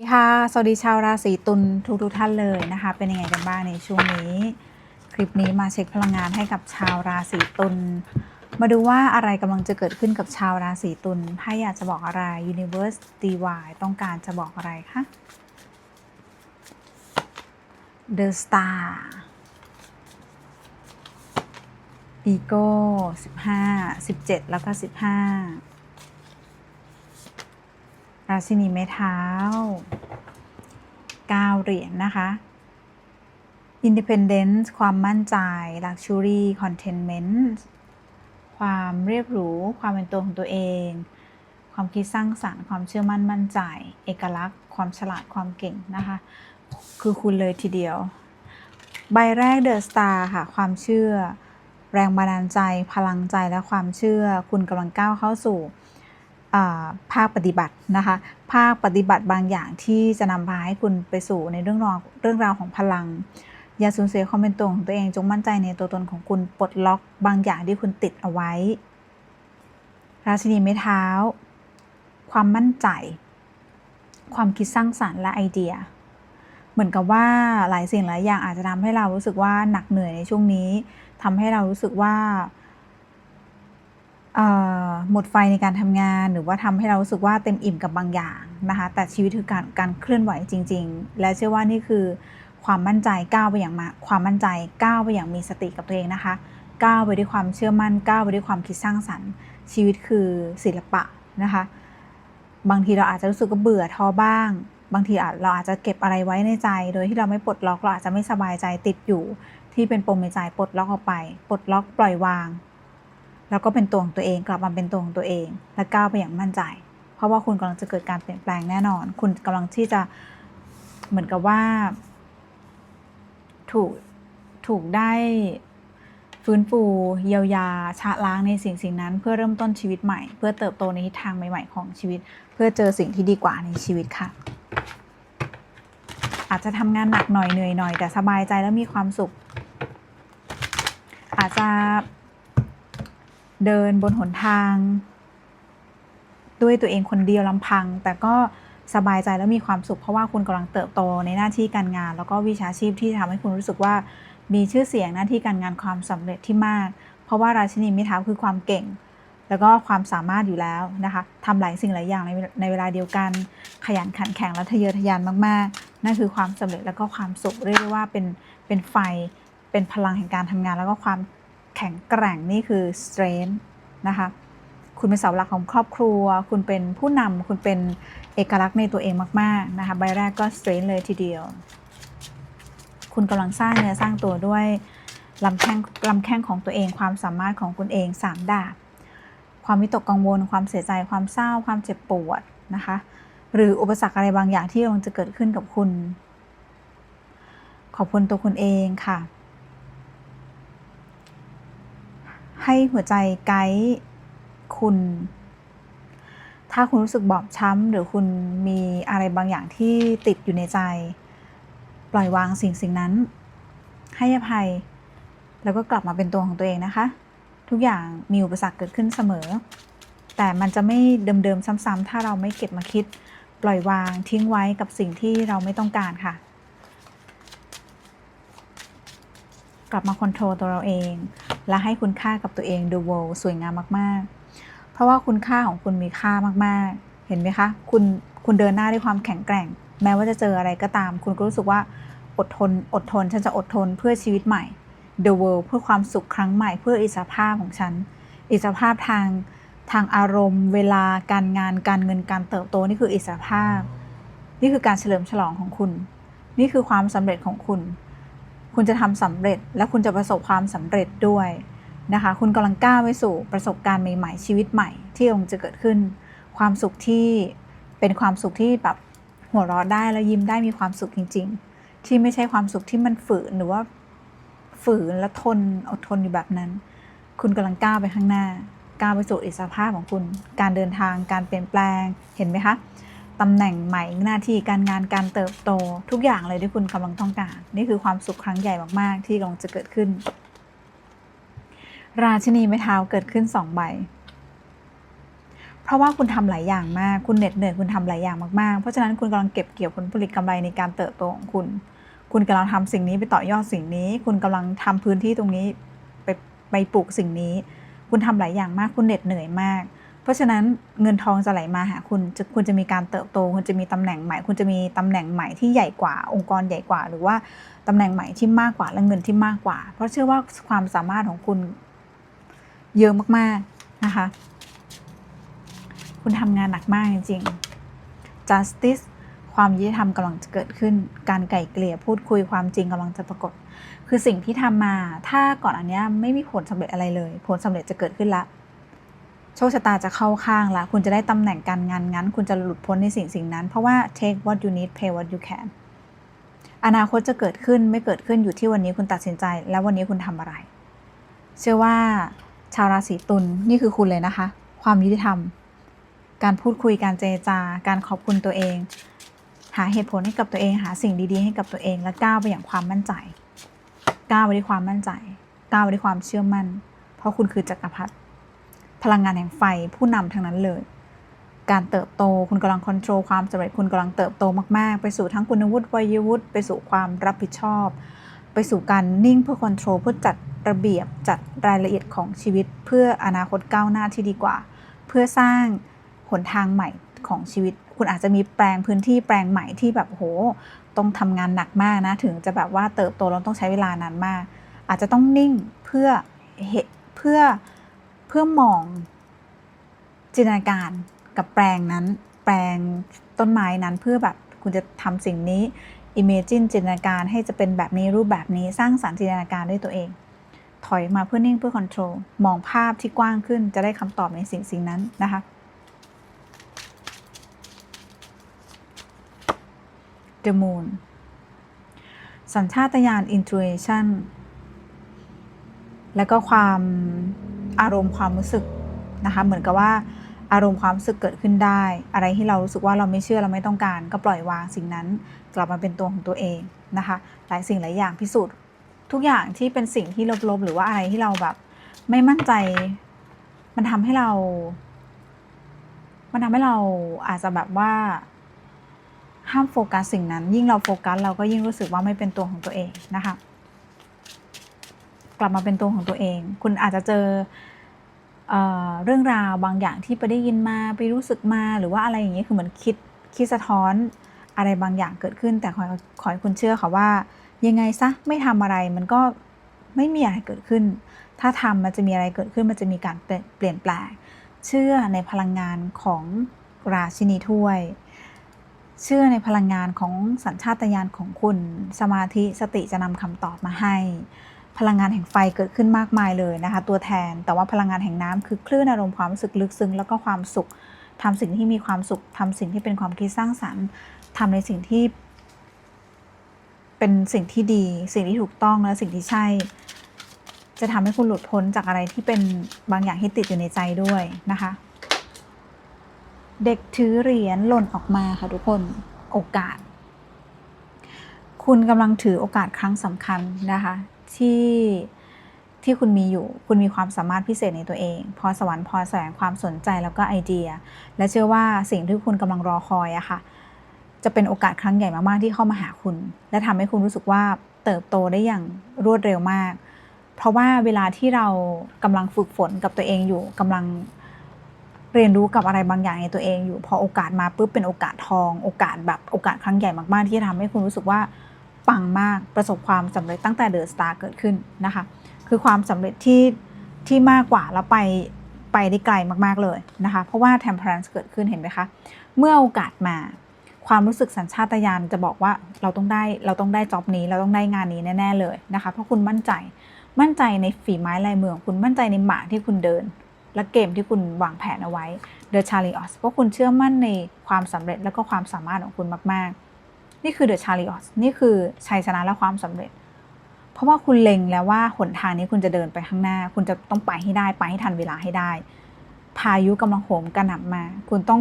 สวัสดีค่ะสวัสดีชาวราศีตุลทุกทุกท่านเลยนะคะ เป็นยังไงกันบ้างในช่วงนี้ คลิปนี้มาเช็คพลังงานให้กับชาวราศีตุลมาดูว่าอะไรกำลังจะเกิดขึ้นกับชาวราศีตุลไพ่อยากจะบอกอะไร Universe DY ต้องการจะบอกอะไรคะ The Star Ego 15 17 แล้วก็ 15 ราชินีไม้เท้า9เหรียญนะคะ Independence ความมั่นใจ Luxury Contentment ความเรียบหรู ความเป็นตัวของตัวเอง ความคิดสร้างสรรค์ ความเชื่อมั่นมั่นใจ เอกลักษณ์ ความฉลาด ความเก่งนะคะ คือคุณเลยทีเดียว ใบแรก The Star ค่ะ ความเชื่อ แรงบันดาลใจ พลังใจและความเชื่อ คุณกำลังก้าวเข้าสู่ ภาคปฏิบัตินะคะ ภาคปฏิบัติบางอย่างที่จะนำพาให้คุณไปสู่ในเรื่องราวเรื่องราวของพลัง อย่าสูญเสียความเป็นตัวของตัวเองจงมั่นใจในตัวตนของคุณปลดล็อกบางอย่างที่คุณติดเอาไว้ ราชินีไม้เท้า ความมั่นใจ ความคิดสร้างสรรค์และไอเดีย เหมือนกับว่าหลายสิ่งหลายอย่างอาจจะทำให้เรารู้สึกว่าหนักเหนื่อยในช่วงนี้ทำให้เรารู้สึกว่า มดไฟในการทำงาน หรือว่าทำให้เรารู้สึกว่าเต็มอิ่มกับบางอย่างนะคะ แต่ชีวิตคือการการเคลื่อนไหวจริง ๆ และเชื่อว่านี่คือความมั่นใจก้าวไปอย่างมาความมั่นใจก้าวไปอย่างมีสติกับตัวเองนะคะก้าวไปด้วยความเชื่อมั่นก้าวไปด้วยความคิดสร้างสรรค์ ชีวิตคือศิลปะนะคะ บางทีเราอาจจะรู้สึกว่าเบื่อท้อบ้าง บางทีอาจเราอาจจะเก็บอะไรไว้ในใจ โดยที่เราไม่ปลดล็อกเราอาจจะไม่สบายใจติดอยู่ ที่เป็นปมในใจปลดล็อกออกไป ปลดล็อกปล่อยวาง แล้วก็เป็นตัวของตัวเองกลับมาเป็นตัวของตัวเอง และก้าวไปอย่างมั่นใจ เพราะว่าคุณกำลังจะเกิดการเปลี่ยนแปลงแน่นอน คุณกำลังที่จะเหมือนกับว่า ถูกถูกได้ฟื้นฟูเยียวยาชะล้างในสิ่งสิ่งนั้น เพื่อเริ่มต้นชีวิตใหม่ เพื่อเติบโตในทิศทางใหม่ ๆ ของชีวิต เพื่อเจอสิ่งที่ดีกว่าในชีวิตค่ะ อาจจะทำงานหนักหน่อยเหนื่อยหน่อยแต่สบายใจและมีความสุข อาจจะ เดินบนหนทาง ด้วยตัวเองคนเดียวลำพัง แต่ก็สบายใจและมีความสุข เพราะว่าคุณกำลังเติบโตในหน้าที่การงาน แล้วก็วิชาชีพที่ทำให้คุณรู้สึกว่ามีชื่อเสียงหน้าที่การงานความสำเร็จที่มาก เพราะว่าราชินีมิท้าคือความเก่ง แล้วก็ความสามารถอยู่แล้วนะคะทำหลายสิ่งหลายอย่างในในเวลาเดียวกัน ขยันขันแข็งและทะเยอทะยานมากๆ นั่นคือความสำเร็จแล้วก็ความสุขเรียกได้ว่าเป็นเป็นไฟเป็นพลังแห่งการทำงานแล้วก็ความ แข็งแกร่งนี่คือ strength นะคะคุณเป็นเสาหลักของครอบครัว คุณเป็นผู้นำคุณเป็นเอกลักษณ์ในตัวเองมาก ๆ นะคะ ใบแรกก็ strength เลยทีเดียว คุณกำลังสร้างเนื้อสร้างตัวด้วยลำแข้งลำแข้งของตัวเอง ความสามารถของคุณเองสามดาบ ความวิตกกังวล ความเสียใจ ความเศร้า ความเจ็บปวดนะคะ หรืออุปสรรคอะไรบางอย่างที่กำลังจะเกิดขึ้นกับคุณ ขอบคุณตัวคุณเองค่ะ ให้หัวใจไกด์คุณ ถ้าคุณรู้สึกบอบช้ำ หรือคุณมีอะไรบางอย่างที่ติดอยู่ในใจ ปล่อยวางสิ่งสิ่งนั้น ให้อภัย แล้วก็กลับมาเป็นตัวของตัวเองนะคะ ทุกอย่างมีอุปสรรคเกิดขึ้นเสมอ แต่มันจะไม่เดิมๆซ้ำๆถ้าเราไม่เก็บมาคิด ปล่อยวางทิ้งไว้กับสิ่งที่เราไม่ต้องการค่ะ กลับมาคอนโทรลตัวเราเอง และให้คุณค่ากับตัวเอง The World สวยงามมาก ๆ เพราะว่าคุณค่าของคุณมีค่ามาก ๆ เห็นไหมคะ คุณคุณเดินหน้าด้วยความแข็งแกร่ง แม้ว่าจะเจออะไรก็ตาม คุณก็รู้สึกว่าอดทน อดทน ฉันจะอดทนเพื่อชีวิตใหม่ The World เพื่อความสุขครั้งใหม่เพื่ออิสรภาพของฉัน อิสรภาพทางทางอารมณ์ เวลาการงานการเงินการเติบโตนี่คืออิสรภาพ นี่คือการเฉลิมฉลองของคุณ นี่คือความสำเร็จของคุณ คุณจะทำสำเร็จและคุณจะประสบความสำเร็จด้วยนะคะ คุณกำลังก้าวไปสู่ประสบการณ์ใหม่ๆ ชีวิตใหม่ที่กำลังจะเกิดขึ้น ความสุขที่เป็นความสุขที่แบบหัวเราะได้แล้วยิ้มได้มีความสุขจริง ๆ ที่ไม่ใช่ความสุขที่มันฝืนหรือว่าฝืนและทนอดทนอยู่แบบนั้น คุณกำลังก้าวไปข้างหน้าก้าวไปสู่อิสรภาพของคุณ การเดินทางการเปลี่ยนแปลงเห็นไหมคะ ตำแหน่งใหม่หน้าที่การงานการเติบโต ทุกอย่างเลยที่คุณกำลังต้องการ นี่คือความสุขครั้งใหญ่มากๆ ที่กำลังจะเกิดขึ้น ราชินีไม้เท้าเกิดขึ้นสองใบเพราะว่าคุณทำหลายอย่างมาก คุณเหน็ดเหนื่อย คุณทำหลายอย่างมาก ๆ เพราะฉะนั้นคุณกำลังเก็บเกี่ยวผลผลิตกำไรในการเติบโตของคุณ คุณกำลังทำสิ่งนี้ไปต่อยอดสิ่งนี้ คุณกำลังทำพื้นที่ตรงนี้ไปไปปลูกสิ่งนี้ คุณทำหลายอย่างมาก คุณเหน็ดเหนื่อยมาก ราะฉะนั้นเงินทองจะไหลมาหาคุณจะคุณจะมีการเติบโต คุณจะมีตำแหน่งใหม่ คุณจะมีตำแหน่งใหม่ที่ใหญ่กว่า องค์กรใหญ่กว่า หรือว่าตำแหน่งใหม่ที่มากกว่าและเงินที่มากกว่า เพราะเชื่อว่าความสามารถของคุณเยอะมากๆนะคะ คุณทำงานหนักมากจริงๆ justice ความยุติธรรมกำลังจะเกิดขึ้น การไก่เกลี่ยพูดคุยความจริงกำลังจะปรากฏ คือสิ่งที่ทำมา ถ้าก่อนอันนี้ไม่มีผลสำเร็จอะไรเลย ผลสำเร็จจะเกิดขึ้นละ โชคชะตาจะเข้าข้างละคุณจะได้ตำแหน่งการงานงั้น คุณจะหลุดพ้นในสิ่งสิ่งนั้น เพราะว่า take what you need pay what you can อนาคตจะเกิดขึ้นไม่เกิดขึ้นอยู่ที่วันนี้คุณตัดสินใจ แล้ววันนี้คุณทำอะไร เชื่อว่า ชาวราศีตุลนี่คือคุณเลยนะคะ ความยุติธรรม การพูดคุยการเจรจาการขอบคุณตัวเอง หาเหตุผลให้กับตัวเอง หาสิ่งดีๆ ให้กับตัวเอง และก้าวไปอย่างความมั่นใจ ก้าวไปด้วยความมั่นใจ ก้าวไปด้วยความเชื่อมั่น เพราะคุณคือจักรพรรดิ พลังงานแห่งไฟผู้นำทั้งนั้นเลย การเติบโตคุณกำลังควบคุมความสำเร็จคุณกำลังเติบโตมาก ๆ ไปสู่ทั้งคุณวุฒิวัยวุฒิไปสู่ความรับผิดชอบ ไปสู่การนิ่งเพื่อควบคุมเพื่อจัดระเบียบจัดรายละเอียดของชีวิต เพื่ออนาคตก้าวหน้าที่ดีกว่า เพื่อสร้างหนทางใหม่ของชีวิต คุณอาจจะมีแปลงพื้นที่แปลงใหม่ที่แบบโหต้องทำงานหนักมากนะถึงจะแบบว่าเติบโตแล้วต้องใช้เวลานานมาก อาจจะต้องนิ่งเพื่อเหตุเพื่อ เพื่อมองจินตนาการกับแปลงนั้น แปลงต้นไม้นั้นเพื่อแบบคุณจะทำสิ่งนี้ Imagine จินตนาการให้จะเป็นแบบนี้รูปแบบนี้สร้างสรรค์จินตนาการด้วยตัวเอง ถอยมาเพื่อนิ่งเพื่อ control มองภาพที่กว้างขึ้นจะได้คำตอบในสิ่งสิ่งนั้นนะคะ The Moon สัญชาตญาณ intuition แล้วก็ความ อารมณ์ความรู้สึกนะคะเหมือนกับว่าอารมณ์ความรู้สึกเกิดขึ้นได้ อะไรที่เรารู้สึกว่าเราไม่เชื่อเราไม่ต้องการ ก็ปล่อยวางสิ่งนั้นกลับมาเป็นตัวของตัวเองนะคะ หลายสิ่งหลายอย่างพิสูจน์ ทุกอย่างที่เป็นสิ่งที่ลบๆ หรือว่าอะไรที่เราแบบ ไม่มั่นใจ มันทำให้เรา มันทำให้เราอาจจะแบบว่า ห้ามโฟกัสสิ่งนั้น ยิ่งเราโฟกัสเราก็ยิ่งรู้สึกว่าไม่เป็นตัวของตัวเองนะคะ กลับมาเป็นตัวของตัวเอง คุณอาจจะเจอเออเรื่องราวบางอย่างที่ไปได้ยินมาไปรู้สึกมาหรือว่าอะไรอย่างนี้คือเหมือนคิดคิดสะท้อนอะไรบางอย่างเกิดขึ้น แต่ขอขอให้คุณเชื่อค่ะว่า ยังไงซะไม่ทำอะไรมันก็ไม่มีอะไรเกิดขึ้น ถ้าทำมันจะมีอะไรเกิดขึ้นมันจะมีการเปลี่ยนแปลง เชื่อในพลังงานของราชินีถ้วย เชื่อในพลังงานของสัญชาตญาณของคุณ สมาธิสติจะนำคำตอบมาให้ พลังงานแห่งไฟเกิดขึ้นมากมายเลยนะคะ ตัวแทนแต่ว่าพลังงานแห่งน้ำคือคลื่นอารมณ์ความรู้สึกลึกซึ้งแล้วก็ความสุขทำสิ่งที่มีความสุขทำสิ่งที่เป็นความคิดสร้างสรรค์ทำในสิ่งที่ เป็นสิ่งที่ดี สิ่งที่ถูกต้องและสิ่งที่ใช่ จะทำให้คุณหลุดพ้นจากอะไรที่เป็นบางอย่างที่ติดอยู่ในใจด้วยนะคะ เด็กถือเหรียญหล่นออกมาค่ะทุกคนโอกาส คุณกำลังถือโอกาสครั้งสำคัญนะคะ ที่ที่คุณมีอยู่ คุณมีความสามารถพิเศษในตัวเอง พอสวรรค์พอแสวงความสนใจแล้วก็ไอเดีย และเชื่อว่าสิ่งที่คุณกำลังรอคอยอะค่ะ จะเป็นโอกาสครั้งใหญ่มากๆที่เข้ามาหาคุณ และทำให้คุณรู้สึกว่าเติบโตได้อย่างรวดเร็วมาก เพราะว่าเวลาที่เรากำลังฝึกฝนกับตัวเองอยู่กำลังเรียนรู้กับอะไรบางอย่างในตัวเองอยู่ พอโอกาสมาปุ๊บเป็นโอกาสทอง โอกาสแบบโอกาสครั้งใหญ่มากๆที่จะทำให้คุณรู้สึกว่า ปังมากประสบความสำเร็จตั้งแต่เดอะสตาร์เกิดขึ้นนะคะ คือความสำเร็จที่ที่มากกว่าแล้วไปไปได้ไกลมากๆเลยนะคะ เพราะว่า temperance เกิดขึ้นเห็นไหมคะ เมื่อโอกาสมาความรู้สึกสัญชาตญาณจะบอกว่าเราต้องได้เราต้องได้จ็อบนี้เราต้องได้งานนี้แน่ ๆเลยนะคะ เพราะคุณมั่นใจมั่นใจในฝีไม้ลายมือของคุณมั่นใจในหมากที่คุณเดิน และเกมที่คุณวางแผนเอาไว้ The Chariot เพราะคุณเชื่อมั่นในความสำเร็จและก็ความสามารถของคุณมากๆ นี่คือ The Chariot นี่คือชัยชนะและความสำเร็จ เพราะว่าคุณเล็งแล้วว่าหนทางนี้คุณจะเดินไปข้างหน้า คุณจะต้องไปให้ได้ไปให้ทันเวลาให้ได้ พายุกำลังโหมกระหน่ำมา คุณต้อง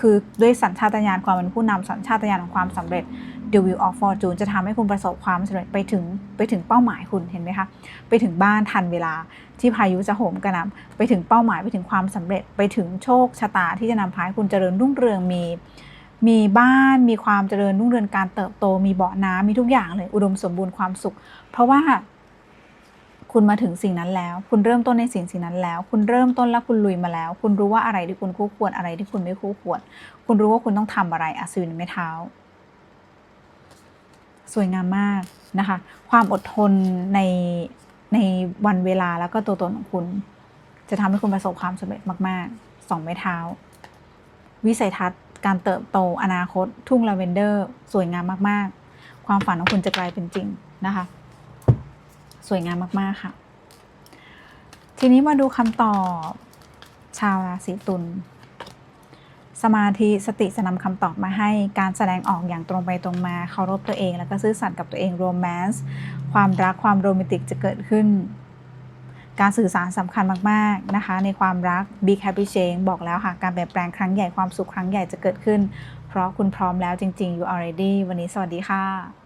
คือด้วยสัญชาตญาณความเป็นผู้นำสัญชาตญาณของความสำเร็จ The Wheel of Fortune จะทำให้คุณประสบความสำเร็จไปถึงไปถึงเป้าหมายคุณเห็นไหมคะ ไปถึงบ้านทันเวลาที่พายุจะโหมกระหน่ำไปถึงเป้าหมายไปถึงความสำเร็จไปถึงโชคชะตาที่จะนำพาให้คุณเจริญรุ่งเรืองมี มีบ้านมีความเจริญรุ่งเรืองการเติบโต มีเบาะน้ำมีทุกอย่างเลยอุดมสมบูรณ์ความสุข เพราะว่า คุณมาถึงสิ่งนั้นแล้ว คุณเริ่มต้นในสิ่งสิ่งนั้นแล้ว คุณเริ่มต้นแล้วคุณลุยมาแล้ว คุณรู้ว่าอะไรที่คุณคู่ควรอะไรที่คุณไม่คู่ควร คุณรู้ว่าคุณต้องทำอะไรอัศวินไม้เท้า สวยงามมากนะคะ ความอดทนในในวันเวลาแล้วก็ตัวตนของคุณ จะทำให้คุณประสบความสำเร็จมากๆสองไม้เท้า วิสัยทัศน์ การเติบโตอนาคต ทุ่งลาเวนเดอร์ สวยงามมากๆ ความฝันของคุณจะกลายเป็นจริงนะคะ สวยงามมากๆค่ะ ทีนี้มาดูคำตอบชาวราศีตุลสมาธิสติจะนำคำตอบมาให้การแสดงออกอย่างตรงไปตรงมาเคารพตัวเอง แล้วก็ซื่อสัตย์กับตัวเองโรแมนต์ความรักความโรแมนติกจะเกิดขึ้น การสื่อสารสำคัญมากๆนะคะ ในความรัก Big Happy Change บอกแล้วค่ะ การเปลี่ยนแปลงครั้งใหญ่ความสุขครั้งใหญ่จะเกิดขึ้น เพราะคุณพร้อมแล้วจริง ๆ you already วันนี้สวัสดีค่ะ